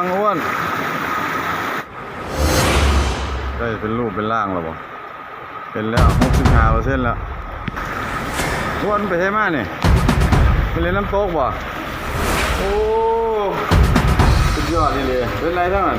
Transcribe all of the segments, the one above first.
งอ้วน ได้เป็นรูปเป็นร่างแล้วบ่เป็นแล้วหกสิบห้าเปอร์เซ็นต์แล้วอ้วนไปใช่มาเนี่ยไปเล่นน้ำตกบ่โอ้สุดยอดนี่เลยเป็นไรทั้งนั้น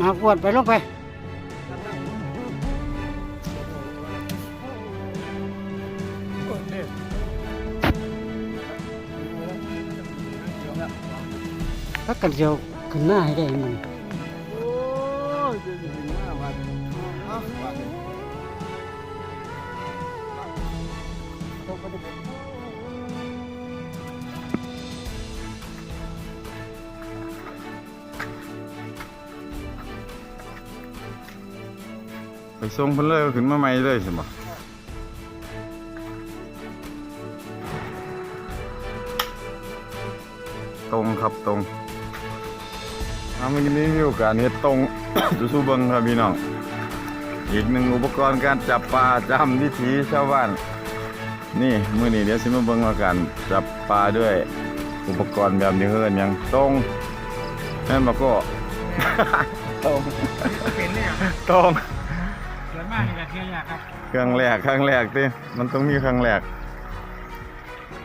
มาปวดไปลงไปพักกันเดียวขึ้นหน้าให้ได้มันไปส่งเพิ่นเลยเอาขึ้นมาใหม่เลยใช่ไหมตรงครับตรงเอามื่อนี้มีโอกาสเฮ็ดตรงดูสู้เบิงครับพี่น้อง อีกหนึ่งอุปกรณ์การจับปลาจำวิถีชาวบ้าน นี่มื้อนี้เดี๋ยวสิมาเบิงว่าการจับปลาด้วยอุปกรณ์แบบนี้เฮือนยังตรงแม่นบ่ก็ตรงเป็นเนี่ยตรง มากนี่แหละเทียยากครับครั้งแรกครั้งแรกติมันต้องมีครั้งแรก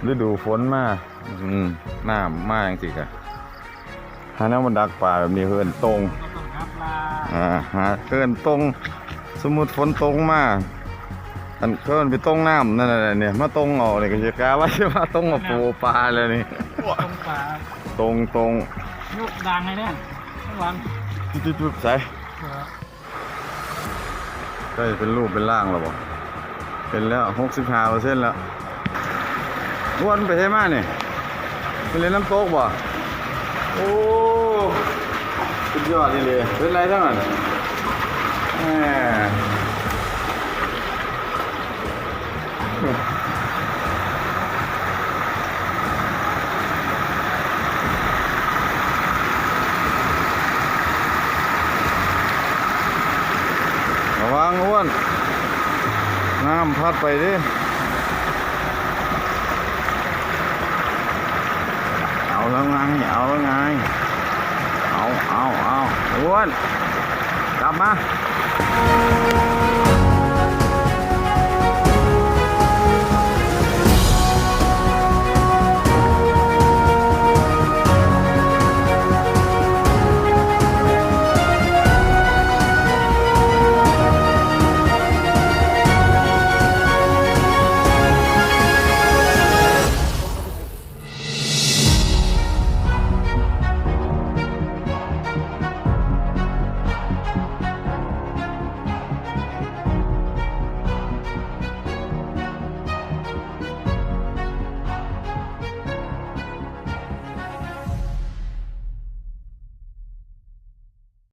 ฤดูฝนมาอืมน้ำมาจังซี่กะหาแนวมันดักปลาแบบนี้เฮือนตรงก็ต้องครับปลาอ่าหาเฮือนตรงสมมุติฝนตกมาอันเพิ่นไปตรงน้ำนั่นน่ะเนี่ยมาตรงเอานี่ก็สิกาว่าสิมาตรงเอาปูปลาเลยนี่ตรงปลาตรงตรงยุกดังเลยเนี่ยทั้งวันจุ๊บๆๆใส่ ได้เป็นรูปเป็นร่างแล้วบ่เป็นแล้ว65%แล้วอ้วนไปใช่ไหมเนี่ไปเล่นน้ำตกบ่โอ้สุดยอดเลยเป็นไรทั้งนั้นแหมระ วังอ้วนน้ำพัดไปดิเอาแล้วไงเอาแล้วไงเอาเอาเอาอ้วนกลับมา